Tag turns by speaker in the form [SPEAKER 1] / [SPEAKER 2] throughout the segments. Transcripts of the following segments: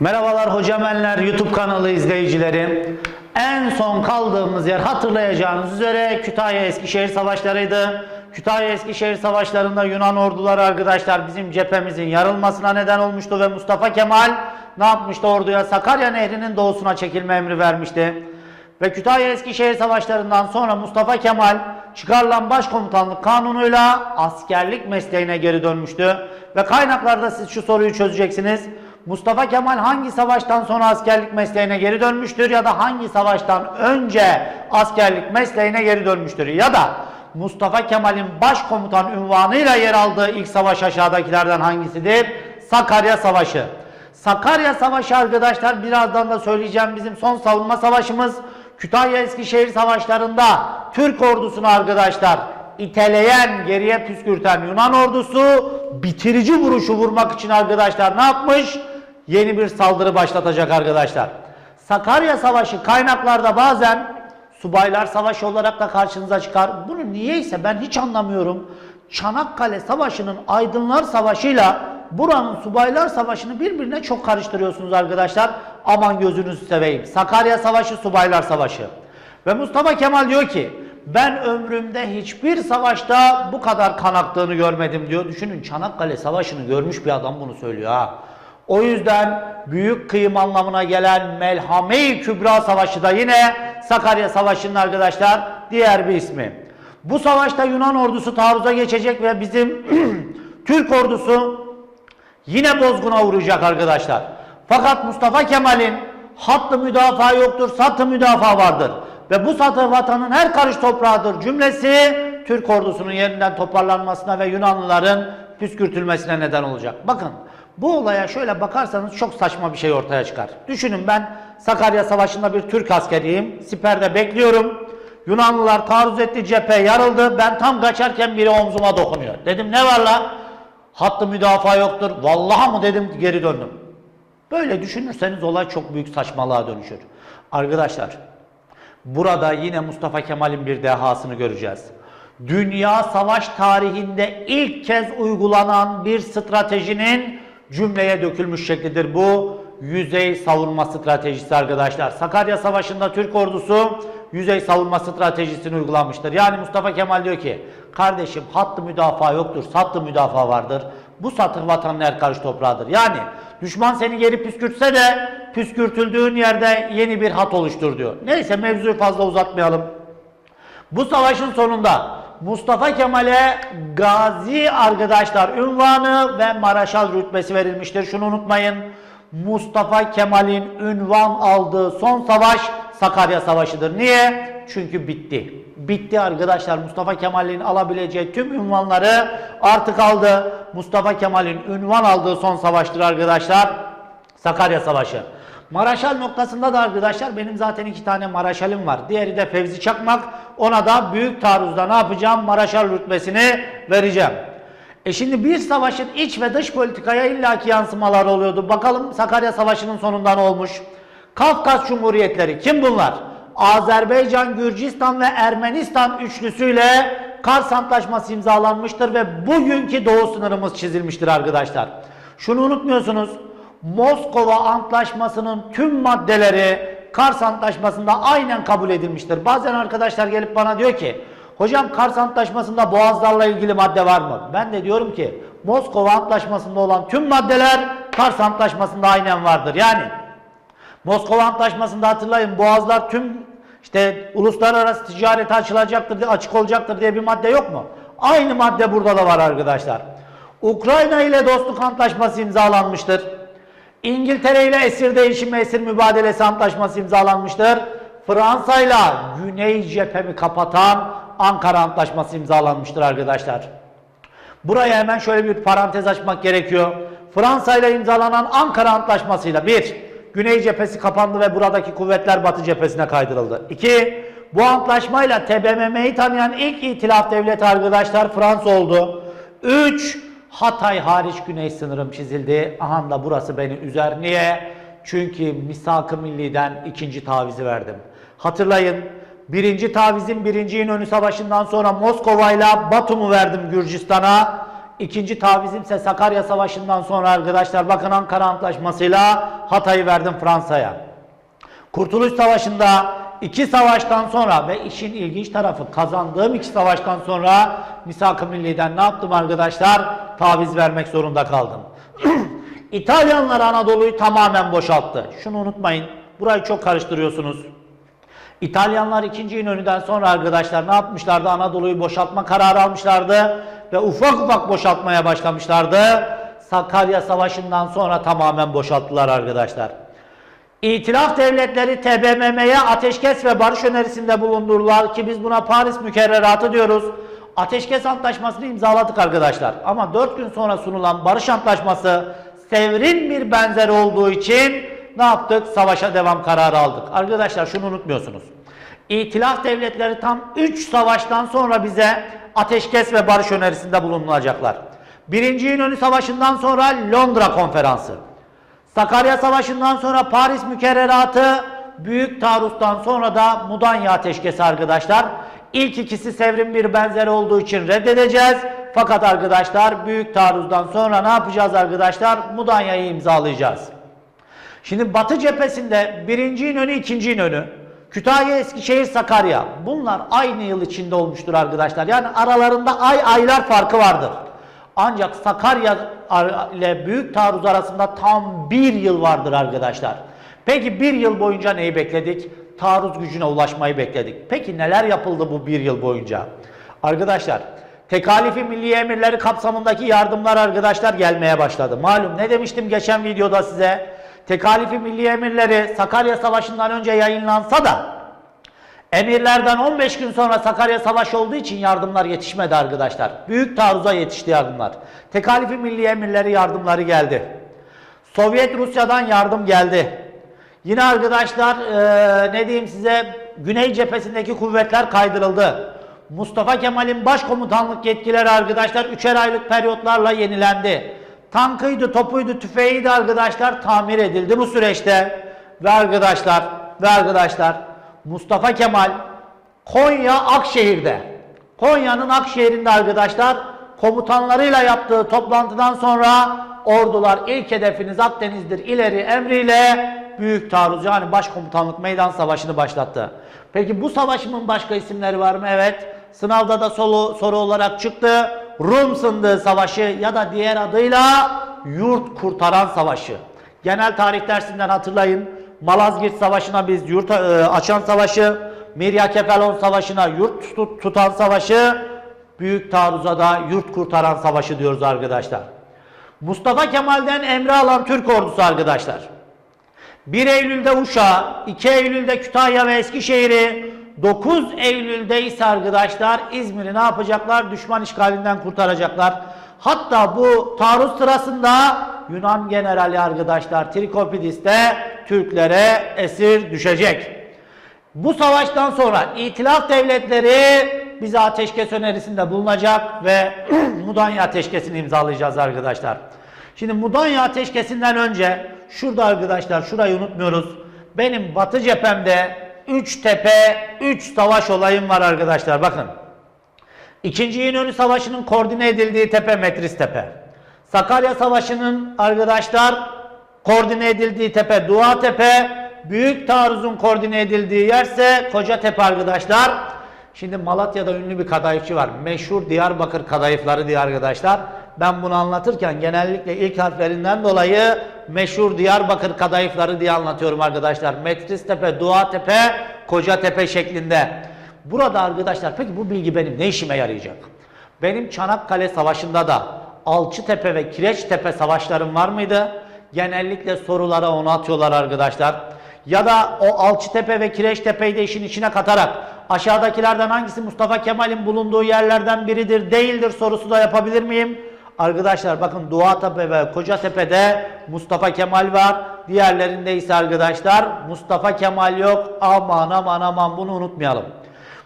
[SPEAKER 1] Merhabalar Hocamenler YouTube kanalı izleyicileri. En son kaldığımız yer hatırlayacağınız üzere Kütahya Eskişehir savaşlarıydı. Kütahya Eskişehir savaşlarında Yunan orduları arkadaşlar bizim cephemizin yarılmasına neden olmuştu ve Mustafa Kemal ne yapmıştı orduya? Sakarya Nehri'nin doğusuna çekilme emri vermişti. Ve Kütahya Eskişehir savaşlarından sonra Mustafa Kemal çıkarılan başkomutanlık kanunuyla askerlik mesleğine geri dönmüştü. Ve kaynaklarda siz şu soruyu çözeceksiniz. Mustafa Kemal hangi savaştan sonra askerlik mesleğine geri dönmüştür ya da hangi savaştan önce askerlik mesleğine geri dönmüştür ya da Mustafa Kemal'in başkomutan ünvanıyla yer aldığı ilk savaş aşağıdakilerden hangisidir? Sakarya Savaşı. Sakarya Savaşı arkadaşlar birazdan da söyleyeceğim bizim son savunma savaşımız. Kütahya Eskişehir savaşlarında Türk ordusunu arkadaşlar iteleyen, geriye püskürten Yunan ordusu bitirici vuruşu vurmak için arkadaşlar ne yapmış? Yeni bir saldırı başlatacak arkadaşlar. Sakarya Savaşı kaynaklarda bazen Subaylar Savaşı olarak da karşınıza çıkar. Bunu niyeyse ben hiç anlamıyorum. Çanakkale Savaşı'nın Aydınlar Savaşı'yla buranın Subaylar Savaşı'nı birbirine çok karıştırıyorsunuz arkadaşlar. Aman gözünüzü seveyim. Sakarya Savaşı, Subaylar Savaşı. Ve Mustafa Kemal diyor ki ben ömrümde hiçbir savaşta bu kadar kan aktığını görmedim diyor. Düşünün Çanakkale Savaşı'nı görmüş bir adam bunu söylüyor ha. O yüzden büyük kıyım anlamına gelen Melhame-i Kübra Savaşı da yine Sakarya Savaşı'nın arkadaşlar diğer bir ismi. Bu savaşta Yunan ordusu taarruza geçecek ve bizim Türk ordusu yine bozguna uğrayacak arkadaşlar. Fakat Mustafa Kemal'in hattı müdafaa yoktur, satı müdafaa vardır. Ve bu satı vatanın her karış toprağıdır cümlesi Türk ordusunun yeniden toparlanmasına ve Yunanlıların püskürtülmesine neden olacak. Bakın bu olaya şöyle bakarsanız çok saçma bir şey ortaya çıkar. Düşünün ben Sakarya Savaşı'nda bir Türk askeriyim. Siperde bekliyorum. Yunanlılar taarruz etti cephe yarıldı. Ben tam kaçarken biri omzuma dokunuyor. Dedim ne var la? Hattı müdafaa yoktur. Vallahi mı dedim geri döndüm. Böyle düşünürseniz olay çok büyük saçmalığa dönüşür. Arkadaşlar burada yine Mustafa Kemal'in bir dehasını göreceğiz. Dünya savaş tarihinde ilk kez uygulanan bir stratejinin cümleye dökülmüş şeklidir bu. Yüzey savunma stratejisi arkadaşlar. Sakarya Savaşı'nda Türk ordusu yüzey savunma stratejisini uygulamıştır. Yani Mustafa Kemal diyor ki kardeşim hattı müdafaa yoktur, sattı müdafaa vardır. Bu satır vatanın her karış toprağıdır. Yani düşman seni geri püskürtse de püskürtüldüğün yerde yeni bir hat oluştur diyor. Neyse mevzuyu fazla uzatmayalım. Bu savaşın sonunda Mustafa Kemal'e gazi arkadaşlar ünvanı ve maraşal rütbesi verilmiştir. Şunu unutmayın. Mustafa Kemal'in ünvan aldığı son savaş Sakarya Savaşı'dır. Niye? Çünkü bitti. Bitti arkadaşlar. Mustafa Kemal'in alabileceği tüm ünvanları artık aldı. Mustafa Kemal'in ünvan aldığı son savaştır arkadaşlar. Sakarya Savaşı. Maraşal noktasında da arkadaşlar benim zaten iki tane Maraşalim var. Diğeri de Fevzi Çakmak. Ona da büyük taarruzda ne yapacağım? Maraşal rütbesini vereceğim. E şimdi bir savaşın iç ve dış politikaya illaki yansımalar oluyordu. Bakalım Sakarya Savaşı'nın sonunda ne olmuş? Kafkas Cumhuriyetleri kim bunlar? Azerbaycan, Gürcistan ve Ermenistan üçlüsüyle Kars Antlaşması imzalanmıştır ve bugünkü doğu sınırımız çizilmiştir arkadaşlar. Şunu unutmuyorsunuz. Moskova Antlaşması'nın tüm maddeleri Kars Antlaşması'nda aynen kabul edilmiştir. Bazen arkadaşlar gelip bana diyor ki Hocam Kars Antlaşması'nda boğazlarla ilgili madde var mı? Ben de diyorum ki Moskova Antlaşması'nda olan tüm maddeler Kars Antlaşması'nda aynen vardır. Yani Moskova Antlaşması'nda hatırlayın boğazlar tüm işte uluslararası ticarete açılacaktır, açık olacaktır diye bir madde yok mu? Aynı madde burada da var arkadaşlar. Ukrayna ile dostluk antlaşması imzalanmıştır. İngiltere ile esir değişimi, esir mübadelesi antlaşması imzalanmıştır. Fransa ile Güney cephemi kapatan Ankara Antlaşması imzalanmıştır arkadaşlar. Buraya hemen şöyle bir parantez açmak gerekiyor. Fransa ile imzalanan Ankara Antlaşması'yla bir, Güney cephesi kapandı ve buradaki kuvvetler Batı cephesine kaydırıldı. İki, bu antlaşmayla TBMM'yi tanıyan ilk itilaf devleti arkadaşlar Fransa oldu. Üç, Hatay hariç güney sınırım çizildi. Aha da burası beni üzer. Niye? Çünkü misak-ı milliden ikinci tavizi verdim. Hatırlayın birinci tavizin birinci İnönü Savaşı'ndan sonra Moskova ile Batum'u verdim Gürcistan'a. ikinci tavizimse Sakarya Savaşı'ndan sonra arkadaşlar bakın Ankara Antlaşması'yla Hatay'ı verdim Fransa'ya. Kurtuluş Savaşı'nda iki savaştan sonra ve işin ilginç tarafı kazandığım iki savaştan sonra Misak-ı Milli'den ne yaptım arkadaşlar? Taviz vermek zorunda kaldım. İtalyanlar Anadolu'yu tamamen boşalttı. Şunu unutmayın. Burayı çok karıştırıyorsunuz. İtalyanlar 2. İnönü'den sonra arkadaşlar ne yapmışlardı? Anadolu'yu boşaltma kararı almışlardı ve ufak ufak boşaltmaya başlamışlardı. Sakarya Savaşı'ndan sonra tamamen boşalttılar arkadaşlar. İtilaf devletleri TBMM'ye ateşkes ve barış önerisinde bulundurdular ki biz buna Paris Mükerreratı diyoruz. Ateşkes Antlaşması'nı imzaladık arkadaşlar. Ama 4 gün sonra sunulan barış antlaşması sevrin bir benzeri olduğu için ne yaptık? Savaşa devam kararı aldık. Arkadaşlar şunu unutmuyorsunuz. İtilaf devletleri tam 3 savaştan sonra bize ateşkes ve barış önerisinde bulunulacaklar. Birinci İnönü Savaşı'ndan sonra Londra Konferansı. Sakarya Savaşı'ndan sonra Paris Mükerreratı, Büyük Taarruz'dan sonra da Mudanya Ateşkesi arkadaşlar. İlk ikisi sevrim bir benzeri olduğu için reddedeceğiz. Fakat arkadaşlar Büyük Taarruz'dan sonra ne yapacağız arkadaşlar? Mudanya'yı imzalayacağız. Şimdi Batı cephesinde birinci İnönü, ikinci İnönü, Kütahya, Eskişehir, Sakarya. Bunlar aynı yıl içinde olmuştur arkadaşlar. Yani aralarında ay aylar farkı vardır. Ancak Sakarya ile Büyük Taarruz arasında tam bir yıl vardır arkadaşlar. Peki bir yıl boyunca neyi bekledik? Taarruz gücüne ulaşmayı bekledik. Peki neler yapıldı bu bir yıl boyunca? Arkadaşlar tekalifi milli emirleri kapsamındaki yardımlar arkadaşlar gelmeye başladı. Malum ne demiştim geçen videoda size? Tekalifi milli emirleri Sakarya Savaşı'ndan önce yayınlansa da Emirlerden 15 gün sonra Sakarya Savaşı olduğu için yardımlar yetişmedi arkadaşlar. Büyük taarruza yetişti yardımlar. Tekalifi milli emirleri yardımları geldi. Sovyet Rusya'dan yardım geldi. Yine arkadaşlar eee, ne diyeyim size Güney cephesindeki kuvvetler kaydırıldı. Mustafa Kemal'in başkomutanlık yetkileri arkadaşlar üçer aylık periyotlarla yenilendi. Tankıydı, topuydu, tüfeğiydi arkadaşlar tamir edildi bu süreçte. Ve arkadaşlar, ve arkadaşlar Mustafa Kemal Konya Akşehir'de. Konya'nın Akşehir'inde arkadaşlar komutanlarıyla yaptığı toplantıdan sonra ordular ilk hedefiniz Akdeniz'dir ileri emriyle büyük taarruz yani başkomutanlık meydan savaşını başlattı. Peki bu savaşımın başka isimleri var mı? Evet. Sınavda da soru, soru olarak çıktı. Rum Sındığı Savaşı ya da diğer adıyla Yurt Kurtaran Savaşı. Genel tarih dersinden hatırlayın. Malazgirt Savaşı'na biz yurt e, açan savaşı, Mirya Kefalon Savaşı'na yurt tut- tutan savaşı, Büyük Taarruz'a da yurt kurtaran savaşı diyoruz arkadaşlar. Mustafa Kemal'den emri alan Türk ordusu arkadaşlar. 1 Eylül'de Uşak'ı, 2 Eylül'de Kütahya ve Eskişehir'i, 9 Eylül'de ise arkadaşlar İzmir'i ne yapacaklar? Düşman işgalinden kurtaracaklar. Hatta bu taarruz sırasında Yunan generali arkadaşlar Trikopidis de Türklere esir düşecek. Bu savaştan sonra İtilaf devletleri bize ateşkes önerisinde bulunacak ve Mudanya ateşkesini imzalayacağız arkadaşlar. Şimdi Mudanya ateşkesinden önce şurada arkadaşlar şurayı unutmuyoruz. Benim batı cephemde 3 tepe 3 savaş olayım var arkadaşlar bakın. İkinci İnönü Savaşı'nın koordine edildiği tepe Metris Tepe. Sakarya Savaşı'nın arkadaşlar koordine edildiği tepe Dua Tepe. Büyük taarruzun koordine edildiği yerse Kocatepe arkadaşlar. Şimdi Malatya'da ünlü bir kadayıfçı var. Meşhur Diyarbakır kadayıfları diye arkadaşlar. Ben bunu anlatırken genellikle ilk harflerinden dolayı meşhur Diyarbakır kadayıfları diye anlatıyorum arkadaşlar. Metris Tepe, Dua Tepe, Kocatepe şeklinde. Burada arkadaşlar peki bu bilgi benim ne işime yarayacak? Benim Çanakkale Savaşı'nda da Alçıtepe ve Kireçtepe savaşlarım var mıydı? Genellikle sorulara onu atıyorlar arkadaşlar. Ya da o Alçıtepe ve Kireçtepe'yi de işin içine katarak aşağıdakilerden hangisi Mustafa Kemal'in bulunduğu yerlerden biridir değildir sorusu da yapabilir miyim? Arkadaşlar bakın Doğatepe ve Kocatepe'de Mustafa Kemal var. Diğerlerinde ise arkadaşlar Mustafa Kemal yok. Aman aman aman bunu unutmayalım.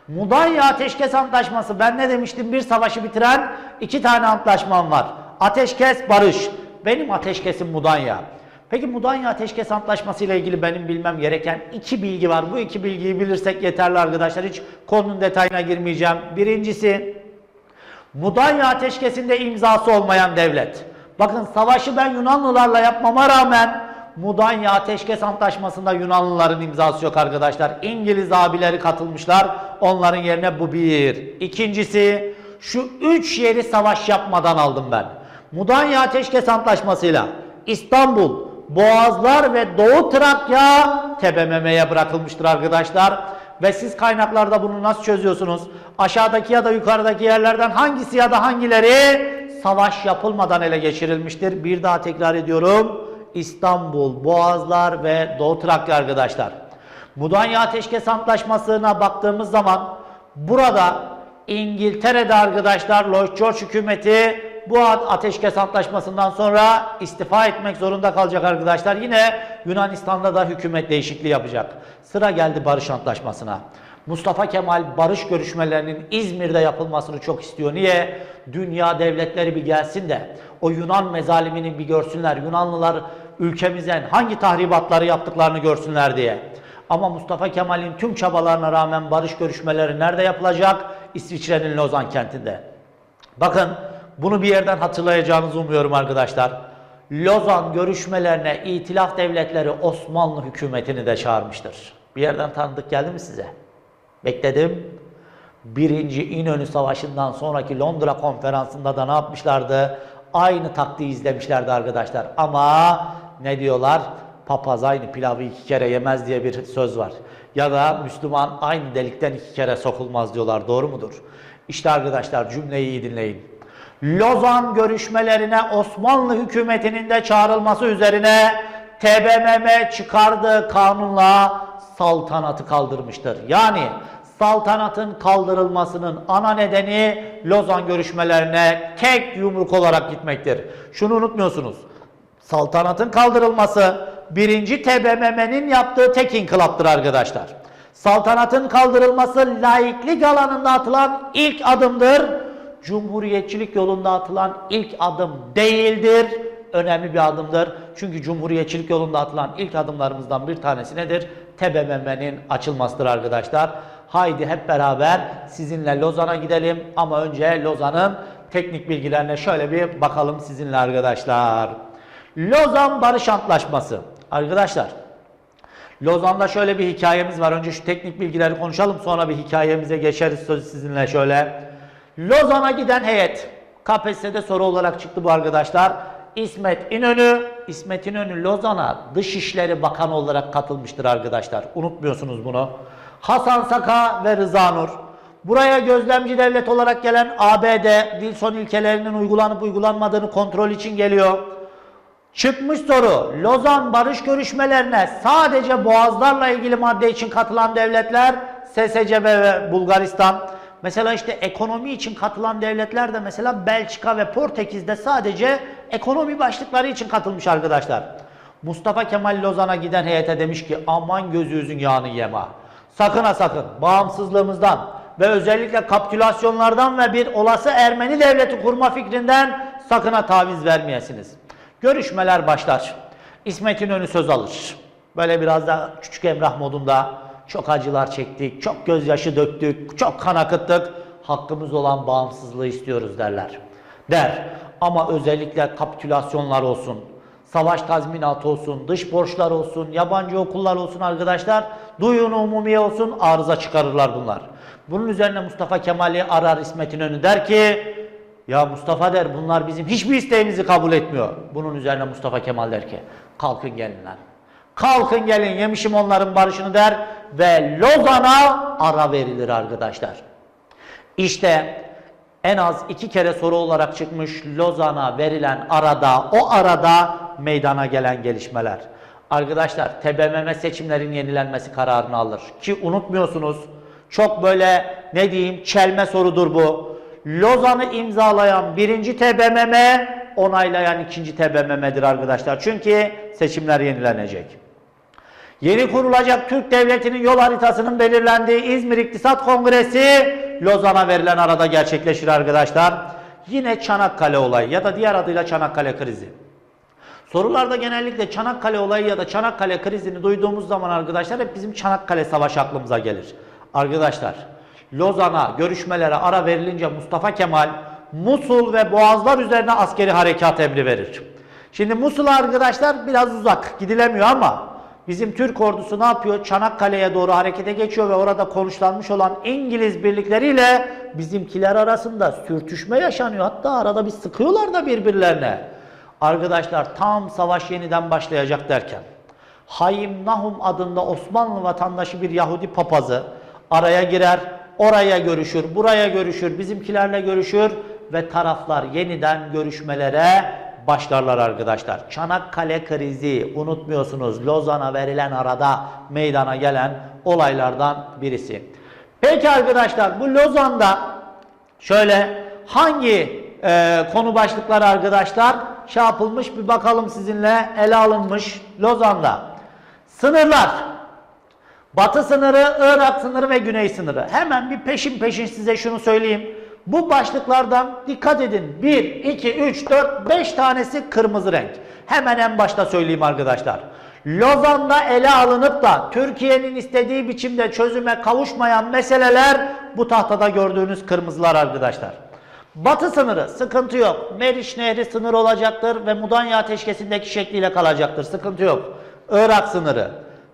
[SPEAKER 1] Mudanya Ateşkes Antlaşması ben ne demiştim bir savaşı bitiren iki tane antlaşmam var. Ateşkes barış. Benim ateşkesim Mudanya. Peki Mudanya Ateşkes Antlaşması ile ilgili benim bilmem gereken iki bilgi var. Bu iki bilgiyi bilirsek yeterli arkadaşlar. Hiç konunun detayına girmeyeceğim. Birincisi Mudanya Ateşkesi'nde imzası olmayan devlet. Bakın savaşı ben Yunanlılarla yapmama rağmen Mudanya Ateşkes Antlaşması'nda Yunanlıların imzası yok arkadaşlar. İngiliz abileri katılmışlar. Onların yerine bu bir. İkincisi şu üç yeri savaş yapmadan aldım ben. Mudanya Ateşkes Antlaşması'yla İstanbul, Boğazlar ve Doğu Trakya TBMM'ye bırakılmıştır arkadaşlar. Ve siz kaynaklarda bunu nasıl çözüyorsunuz? Aşağıdaki ya da yukarıdaki yerlerden hangisi ya da hangileri savaş yapılmadan ele geçirilmiştir? Bir daha tekrar ediyorum. İstanbul, Boğazlar ve Doğu Trakya arkadaşlar. Mudanya Ateşkes Antlaşması'na baktığımız zaman burada İngiltere'de arkadaşlar Lloyd George hükümeti bu ateşkes antlaşmasından sonra istifa etmek zorunda kalacak arkadaşlar. Yine Yunanistan'da da hükümet değişikliği yapacak. Sıra geldi barış antlaşmasına. Mustafa Kemal barış görüşmelerinin İzmir'de yapılmasını çok istiyor. Niye? Dünya devletleri bir gelsin de o Yunan mezalimini bir görsünler. Yunanlılar ülkemizden hangi tahribatları yaptıklarını görsünler diye. Ama Mustafa Kemal'in tüm çabalarına rağmen barış görüşmeleri nerede yapılacak? İsviçre'nin Lozan kentinde. Bakın bunu bir yerden hatırlayacağınızı umuyorum arkadaşlar. Lozan görüşmelerine itilaf devletleri Osmanlı hükümetini de çağırmıştır. Bir yerden tanıdık geldi mi size? Bekledim. Birinci İnönü Savaşı'ndan sonraki Londra konferansında da ne yapmışlardı? Aynı taktiği izlemişlerdi arkadaşlar. Ama ne diyorlar? Papaz aynı pilavı iki kere yemez diye bir söz var. Ya da Müslüman aynı delikten iki kere sokulmaz diyorlar. Doğru mudur? İşte arkadaşlar cümleyi iyi dinleyin. Lozan görüşmelerine Osmanlı hükümetinin de çağrılması üzerine TBMM çıkardığı kanunla saltanatı kaldırmıştır. Yani saltanatın kaldırılmasının ana nedeni Lozan görüşmelerine tek yumruk olarak gitmektir. Şunu unutmuyorsunuz. Saltanatın kaldırılması birinci TBMM'nin yaptığı tek inkılaptır arkadaşlar. Saltanatın kaldırılması laiklik alanında atılan ilk adımdır. Cumhuriyetçilik yolunda atılan ilk adım değildir. Önemli bir adımdır. Çünkü cumhuriyetçilik yolunda atılan ilk adımlarımızdan bir tanesi nedir? TBMM'nin açılmasıdır arkadaşlar. Haydi hep beraber sizinle Lozan'a gidelim ama önce Lozan'ın teknik bilgilerine şöyle bir bakalım sizinle arkadaşlar. Lozan Barış Antlaşması. Arkadaşlar Lozan'da şöyle bir hikayemiz var. Önce şu teknik bilgileri konuşalım sonra bir hikayemize geçeriz sözü sizinle şöyle. Lozan'a giden heyet. KPSS'de soru olarak çıktı bu arkadaşlar. İsmet İnönü, İsmet İnönü Lozan'a Dışişleri Bakanı olarak katılmıştır arkadaşlar. Unutmuyorsunuz bunu. Hasan Saka ve Rıza Nur. Buraya gözlemci devlet olarak gelen ABD, Wilson ilkelerinin uygulanıp uygulanmadığını kontrol için geliyor. Çıkmış soru. Lozan barış görüşmelerine sadece boğazlarla ilgili madde için katılan devletler SSCB ve Bulgaristan. Mesela işte ekonomi için katılan devletler de mesela Belçika ve Portekiz'de sadece ekonomi başlıkları için katılmış arkadaşlar. Mustafa Kemal Lozan'a giden heyete demiş ki aman gözünüzün yağını yema. Sakın ha sakın bağımsızlığımızdan ve özellikle kapitülasyonlardan ve bir olası Ermeni devleti kurma fikrinden sakın ha taviz vermeyesiniz. Görüşmeler başlar. İsmet İnönü söz alır. Böyle biraz da küçük Emrah modunda çok acılar çektik, çok gözyaşı döktük, çok kan akıttık. Hakkımız olan bağımsızlığı istiyoruz derler. Der. Ama özellikle kapitülasyonlar olsun, savaş tazminatı olsun, dış borçlar olsun, yabancı okullar olsun arkadaşlar, duyun umumiye olsun arıza çıkarırlar bunlar. Bunun üzerine Mustafa Kemal'i arar İsmet İnönü der ki ya Mustafa der bunlar bizim hiçbir isteğimizi kabul etmiyor. Bunun üzerine Mustafa Kemal der ki kalkın gelin lan. Kalkın gelin yemişim onların barışını der ve Lozan'a ara verilir arkadaşlar. İşte en az iki kere soru olarak çıkmış Lozan'a verilen arada, o arada meydana gelen gelişmeler. Arkadaşlar TBMM seçimlerin yenilenmesi kararını alır. Ki unutmuyorsunuz çok böyle ne diyeyim çelme sorudur bu. Lozan'ı imzalayan birinci TBMM onaylayan ikinci TBMM'dir arkadaşlar. Çünkü seçimler yenilenecek. Yeni kurulacak Türk Devleti'nin yol haritasının belirlendiği İzmir İktisat Kongresi Lozan'a verilen arada gerçekleşir arkadaşlar. Yine Çanakkale olayı ya da diğer adıyla Çanakkale krizi. Sorularda genellikle Çanakkale olayı ya da Çanakkale krizini duyduğumuz zaman arkadaşlar hep bizim Çanakkale Savaşı aklımıza gelir. Arkadaşlar Lozan'a görüşmelere ara verilince Mustafa Kemal Musul ve Boğazlar üzerine askeri harekat emri verir. Şimdi Musul arkadaşlar biraz uzak gidilemiyor ama bizim Türk ordusu ne yapıyor? Çanakkale'ye doğru harekete geçiyor ve orada konuşlanmış olan İngiliz birlikleriyle bizimkiler arasında sürtüşme yaşanıyor. Hatta arada bir sıkıyorlar da birbirlerine. Arkadaşlar tam savaş yeniden başlayacak derken Hayim Nahum adında Osmanlı vatandaşı bir Yahudi papazı araya girer, oraya görüşür, buraya görüşür, bizimkilerle görüşür ve taraflar yeniden görüşmelere başlarlar arkadaşlar. Çanakkale krizi unutmuyorsunuz Lozan'a verilen arada meydana gelen olaylardan birisi. Peki arkadaşlar bu Lozan'da şöyle hangi e, konu başlıkları arkadaşlar şey yapılmış bir bakalım sizinle ele alınmış Lozan'da. Sınırlar. Batı sınırı, Irak sınırı ve güney sınırı. Hemen bir peşin peşin size şunu söyleyeyim. Bu başlıklardan dikkat edin. 1, 2, 3, 4, 5 tanesi kırmızı renk. Hemen en başta söyleyeyim arkadaşlar. Lozan'da ele alınıp da Türkiye'nin istediği biçimde çözüme kavuşmayan meseleler bu tahtada gördüğünüz kırmızılar arkadaşlar. Batı sınırı sıkıntı yok. Meriç Nehri sınır olacaktır ve Mudanya ateşkesindeki şekliyle kalacaktır. Sıkıntı yok. Irak sınırı.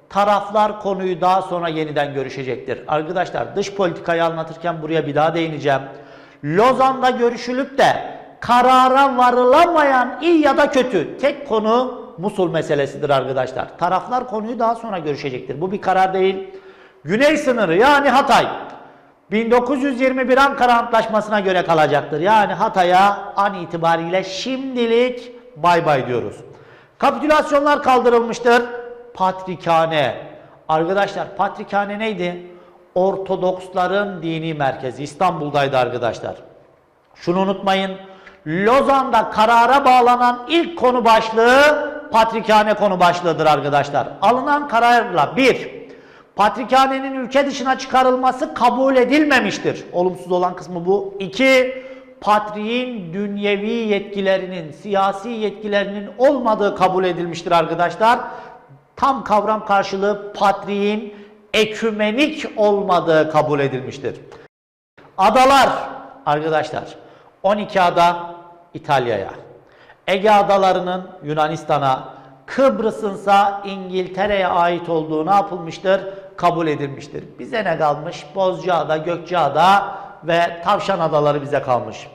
[SPEAKER 1] Taraflar konuyu daha sonra yeniden görüşecektir. Arkadaşlar dış politikayı anlatırken buraya bir daha değineceğim. Lozan'da görüşülüp de karara varılamayan iyi ya da kötü tek konu Musul meselesidir arkadaşlar. Taraflar konuyu daha sonra görüşecektir. Bu bir karar değil. Güney sınırı yani Hatay 1921 Ankara Antlaşması'na göre kalacaktır. Yani Hatay'a an itibariyle şimdilik bay bay diyoruz. Kapitülasyonlar kaldırılmıştır. Patrikhane. Arkadaşlar Patrikhane neydi? Ortodoksların dini merkezi. İstanbul'daydı arkadaşlar. Şunu unutmayın. Lozan'da karara bağlanan ilk konu başlığı Patrikhane konu başlığıdır arkadaşlar. Alınan kararla bir, Patrikhanenin ülke dışına çıkarılması kabul edilmemiştir. Olumsuz olan kısmı bu. İki, Patriğin dünyevi yetkilerinin, siyasi yetkilerinin olmadığı kabul edilmiştir arkadaşlar. Tam kavram karşılığı patriğin ekümenik olmadığı kabul edilmiştir. Adalar arkadaşlar 12 ada İtalya'ya. Ege adalarının Yunanistan'a, Kıbrıs'ınsa İngiltere'ye ait olduğu ne yapılmıştır? Kabul edilmiştir. Bize ne kalmış? Bozcaada, Gökçeada ve Tavşan Adaları bize kalmış.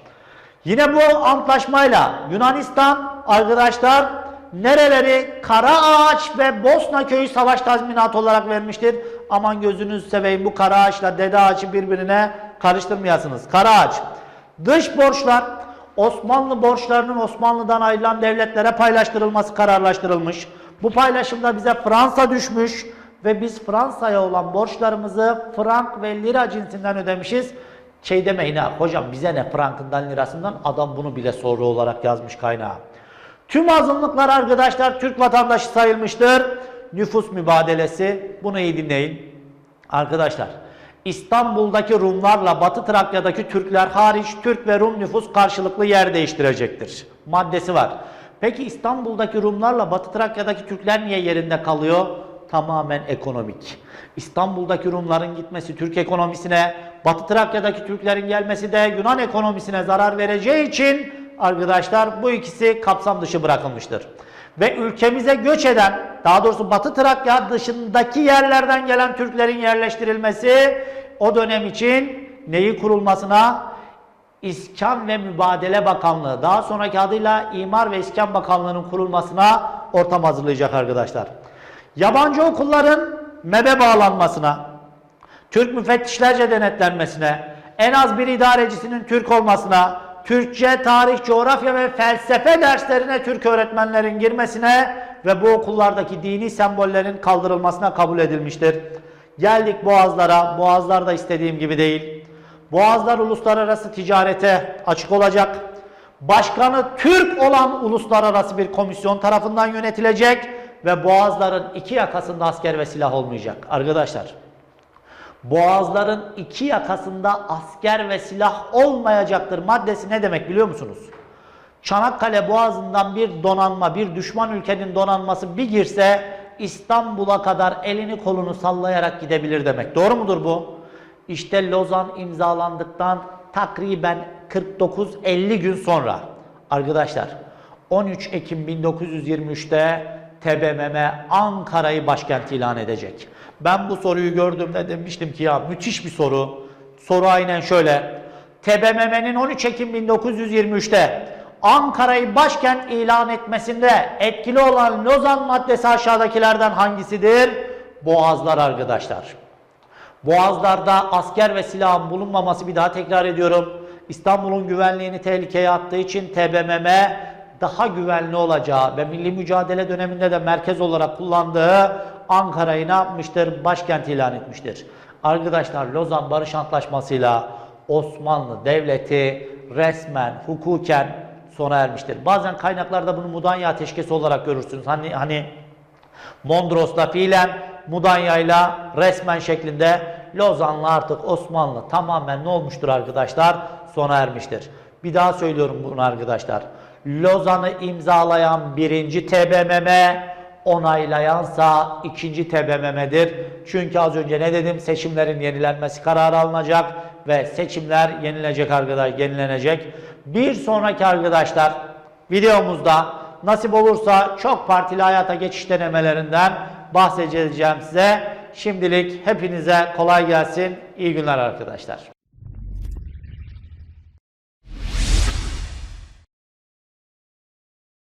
[SPEAKER 1] Yine bu antlaşmayla Yunanistan arkadaşlar nereleri Karaağaç ve Bosna köyü savaş tazminatı olarak vermiştir. Aman gözünüzü seveyim bu Karaağaç'la Dede Ağaç'ı birbirine karıştırmayasınız. Karaağaç. Dış borçlar Osmanlı borçlarının Osmanlı'dan ayrılan devletlere paylaştırılması kararlaştırılmış. Bu paylaşımda bize Fransa düşmüş ve biz Fransa'ya olan borçlarımızı frank ve lira cinsinden ödemişiz. Şey demeyin ha hocam bize ne frankından lirasından adam bunu bile soru olarak yazmış kaynağı. Tüm azınlıklar arkadaşlar Türk vatandaşı sayılmıştır. Nüfus mübadelesi bunu iyi dinleyin. Arkadaşlar İstanbul'daki Rumlarla Batı Trakya'daki Türkler hariç Türk ve Rum nüfus karşılıklı yer değiştirecektir. Maddesi var. Peki İstanbul'daki Rumlarla Batı Trakya'daki Türkler niye yerinde kalıyor? Tamamen ekonomik. İstanbul'daki Rumların gitmesi Türk ekonomisine, Batı Trakya'daki Türklerin gelmesi de Yunan ekonomisine zarar vereceği için arkadaşlar bu ikisi kapsam dışı bırakılmıştır. Ve ülkemize göç eden, daha doğrusu Batı Trakya dışındaki yerlerden gelen Türklerin yerleştirilmesi o dönem için neyi kurulmasına? İskan ve Mübadele Bakanlığı, daha sonraki adıyla İmar ve İskan Bakanlığı'nın kurulmasına ortam hazırlayacak arkadaşlar. Yabancı okulların MEB'e bağlanmasına, Türk müfettişlerce denetlenmesine, en az bir idarecisinin Türk olmasına, Türkçe, tarih, coğrafya ve felsefe derslerine Türk öğretmenlerin girmesine ve bu okullardaki dini sembollerin kaldırılmasına kabul edilmiştir. Geldik Boğazlara. Boğazlar da istediğim gibi değil. Boğazlar uluslararası ticarete açık olacak. Başkanı Türk olan uluslararası bir komisyon tarafından yönetilecek ve Boğazların iki yakasında asker ve silah olmayacak. Arkadaşlar Boğazların iki yakasında asker ve silah olmayacaktır maddesi ne demek biliyor musunuz? Çanakkale Boğazı'ndan bir donanma, bir düşman ülkenin donanması bir girse İstanbul'a kadar elini kolunu sallayarak gidebilir demek. Doğru mudur bu? İşte Lozan imzalandıktan takriben 49-50 gün sonra arkadaşlar 13 Ekim 1923'te TBMM Ankara'yı başkent ilan edecek. Ben bu soruyu gördüğümde demiştim ki ya müthiş bir soru. Soru aynen şöyle. TBMM'nin 13 Ekim 1923'te Ankara'yı başkent ilan etmesinde etkili olan Lozan maddesi aşağıdakilerden hangisidir? Boğazlar arkadaşlar. Boğazlarda asker ve silahın bulunmaması bir daha tekrar ediyorum. İstanbul'un güvenliğini tehlikeye attığı için TBMM daha güvenli olacağı ve milli mücadele döneminde de merkez olarak kullandığı Ankara'yı ne yapmıştır? Başkent ilan etmiştir. Arkadaşlar Lozan Barış Antlaşması'yla Osmanlı Devleti resmen hukuken sona ermiştir. Bazen kaynaklarda bunu Mudanya Ateşkesi olarak görürsünüz. Hani hani Mondros'ta fiilen Mudanya'yla resmen şeklinde Lozan'la artık Osmanlı tamamen ne olmuştur arkadaşlar? Sona ermiştir. Bir daha söylüyorum bunu arkadaşlar. Lozan'ı imzalayan birinci TBMM onaylayansa ikinci TBMM'dir. Çünkü az önce ne dedim? Seçimlerin yenilenmesi kararı alınacak ve seçimler yenilecek arkadaşlar, yenilenecek. Bir sonraki arkadaşlar videomuzda nasip olursa çok partili hayata geçiş denemelerinden bahsedeceğim size. Şimdilik hepinize kolay gelsin. İyi günler arkadaşlar.